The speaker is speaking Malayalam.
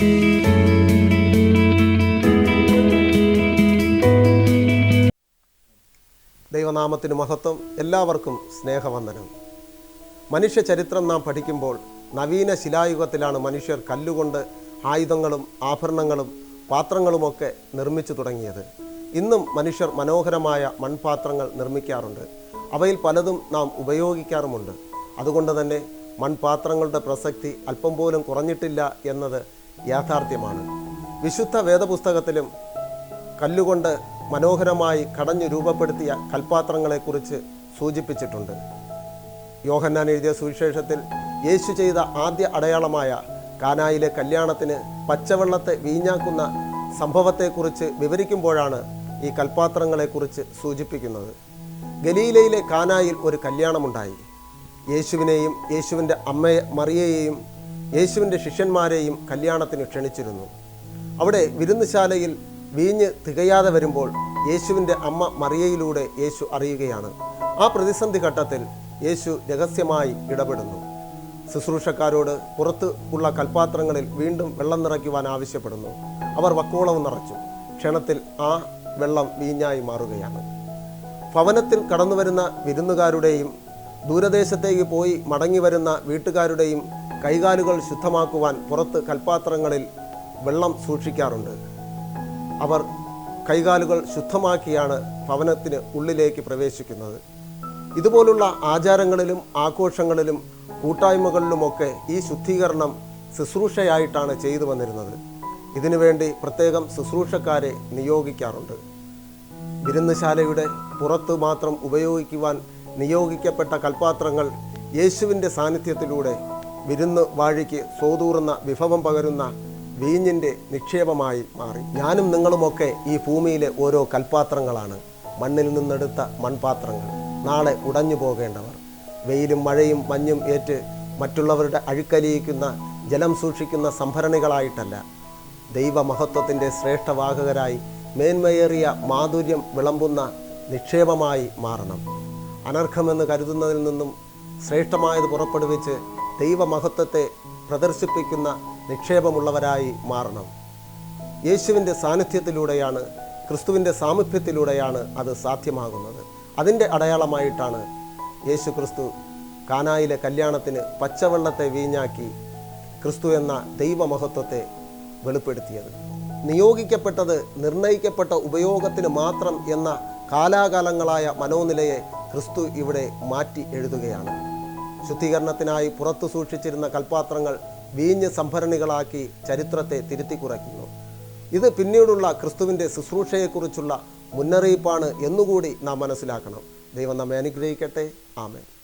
ദൈവനാമത്തിന് മഹത്വം. എല്ലാവർക്കും സ്നേഹവന്ദനം. മനുഷ്യ ചരിത്രം നാം പഠിക്കുമ്പോൾ നവീന ശിലായുഗത്തിലാണ് മനുഷ്യർ കല്ലുകൊണ്ട് ആയുധങ്ങളും ആഭരണങ്ങളും പാത്രങ്ങളുമൊക്കെ നിർമ്മിച്ചു തുടങ്ങിയത്. ഇന്നും മനുഷ്യർ മനോഹരമായ മൺപാത്രങ്ങൾ നിർമ്മിക്കാറുണ്ട്. അവയിൽ പലതും നാം ഉപയോഗിക്കാറുമുണ്ട്. അതുകൊണ്ട് തന്നെ മൺപാത്രങ്ങളുടെ പ്രസക്തി അല്പം പോലും കുറഞ്ഞിട്ടില്ല എന്നത് യാഥാർത്ഥ്യമാണ്. വിശുദ്ധ വേദപുസ്തകത്തിലും കല്ലുകൊണ്ട് മനോഹരമായി കടഞ്ഞു രൂപപ്പെടുത്തിയ കൽപ്പാത്രങ്ങളെക്കുറിച്ച് സൂചിപ്പിച്ചിട്ടുണ്ട്. യോഹന്നാൻ എഴുതിയ സുവിശേഷത്തിൽ യേശു ചെയ്ത ആദ്യ അടയാളമായ കാനായിലെ കല്യാണത്തിന് പച്ചവെള്ളത്തെ വീഞ്ഞാക്കുന്ന സംഭവത്തെക്കുറിച്ച് വിവരിക്കുമ്പോഴാണ് ഈ കൽപ്പാത്രങ്ങളെക്കുറിച്ച് സൂചിപ്പിക്കുന്നത്. ഗലീലയിലെ കാനായിൽ ഒരു കല്യാണമുണ്ടായി. യേശുവിനെയും യേശുവിന്റെ അമ്മയെ മറിയയെയും യേശുവിന്റെ ശിഷ്യന്മാരെയും കല്യാണത്തിന് ക്ഷണിച്ചിരുന്നു. അവിടെ വിരുന്നുശാലയിൽ വീഞ്ഞ് തികയാതെ വരുമ്പോൾ യേശുവിന്റെ അമ്മ മറിയയിലൂടെ യേശു അറിയുകയാണ്. ആ പ്രതിസന്ധി ഘട്ടത്തിൽ യേശു രഹസ്യമായി ഇടപെടുന്നു. ശുശ്രൂഷക്കാരോട് പുറത്ത് ഉള്ള കൽപ്പാത്രങ്ങളിൽ വീണ്ടും വെള്ളം നിറയ്ക്കുവാൻ ആവശ്യപ്പെടുന്നു. അവർ വക്കോളവും നിറച്ചു. ക്ഷണത്തിൽ ആ വെള്ളം വീഞ്ഞായി മാറുകയാണ്. ഭവനത്തിൽ കടന്നുവരുന്ന വിരുന്നുകാരുടെയും ദൂരദേശത്തേക്ക് പോയി മടങ്ങി വരുന്ന വീട്ടുകാരുടെയും കൈകാലുകൾ ശുദ്ധമാക്കുവാൻ പുറത്ത് കൽപ്പാത്രങ്ങളിൽ വെള്ളം സൂക്ഷിക്കാറുണ്ട്. അവർ കൈകാലുകൾ ശുദ്ധമാക്കിയാണ് ഭവനത്തിന് ഉള്ളിലേക്ക് പ്രവേശിക്കുന്നത്. ഇതുപോലുള്ള ആചാരങ്ങളിലും ആഘോഷങ്ങളിലും കൂട്ടായ്മകളിലുമൊക്കെ ഈ ശുദ്ധീകരണം ശുശ്രൂഷയായിട്ടാണ് ചെയ്തു വന്നിരുന്നത്. ഇതിനുവേണ്ടി പ്രത്യേകം ശുശ്രൂഷക്കാരെ നിയോഗിക്കാറുണ്ട്. വിരുന്നുശാലയുടെ പുറത്ത് മാത്രം ഉപയോഗിക്കുവാൻ നിയോഗിക്കപ്പെട്ട കൽപ്പാത്രങ്ങൾ യേശുവിന്റെ സാന്നിധ്യത്തിലൂടെ വിരുന്ന് വാഴിക്ക് സോതൂറുന്ന വിഭവം പകരുന്ന വീഞ്ഞിന്റെ നിക്ഷേപമായി മാറി. ഞാനും നിങ്ങളുമൊക്കെ ഈ ഭൂമിയിലെ ഓരോ കൽപാത്രങ്ങളാണ്. മണ്ണിൽ നിന്നെടുത്ത മൺപാത്രങ്ങൾ. നാളെ ഉടഞ്ഞു പോകേണ്ടവർ. വെയിലും മഴയും മഞ്ഞും ഏറ്റ് മറ്റുള്ളവരുടെ അഴുക്കലിയിക്കുന്ന ജലം സൂക്ഷിക്കുന്ന സംഭരണികളായിട്ടല്ല. ദൈവമഹത്വത്തിന്റെ ശ്രേഷ്ഠവാഹകരായി മേന്മയേറിയ മാധുര്യം വിളമ്പുന്ന നിക്ഷേപമായി മാറണം. അനർഹമെന്ന് കരുതുന്നതിൽ നിന്നും ശ്രേഷ്ഠമായത് പുറപ്പെടുവിച്ച് ദൈവമഹത്വത്തെ പ്രദർശിപ്പിക്കുന്ന നിക്ഷേപമുള്ളവരായി മാറണം. യേശുവിന്റെ സാന്നിധ്യത്തിലൂടെയാണ് ക്രിസ്തുവിന്റെ സാമീപ്യത്തിലൂടെയാണ് അത് സാധ്യമാകുന്നത്. അതിന്റെ അടയാളമായിട്ടാണ് യേശു ക്രിസ്തു കാനായിലെ കല്യാണത്തിന് പച്ചവെള്ളത്തെ വീഞ്ഞാക്കി ക്രിസ്തു എന്ന ദൈവമഹത്വത്തെ വെളിപ്പെടുത്തിയത്. നിയോഗിക്കപ്പെട്ടത് നിർണയിക്കപ്പെട്ട ഉപയോഗത്തിന് മാത്രം എന്ന കാലാകാലങ്ങളായ മനോനിലയെ ക്രിസ്തു ഇവിടെ മാറ്റി എഴുതുകയാണ്. ശുദ്ധീകരണത്തിനായി പുറത്തു സൂക്ഷിച്ചിരുന്ന കൽപ്പാത്രങ്ങൾ വീഞ്ഞ് സംഭരണികളാക്കി ചരിത്രത്തെ തിരുത്തി കുറയ്ക്കുന്നു. ഇത് പിന്നീടുള്ള ക്രിസ്തുവിന്റെ ശുശ്രൂഷയെക്കുറിച്ചുള്ള മുന്നറിയിപ്പാണ് എന്നുകൂടി നാം മനസ്സിലാക്കണം. ദൈവം നമ്മെ അനുഗ്രഹിക്കട്ടെ. ആമേൻ.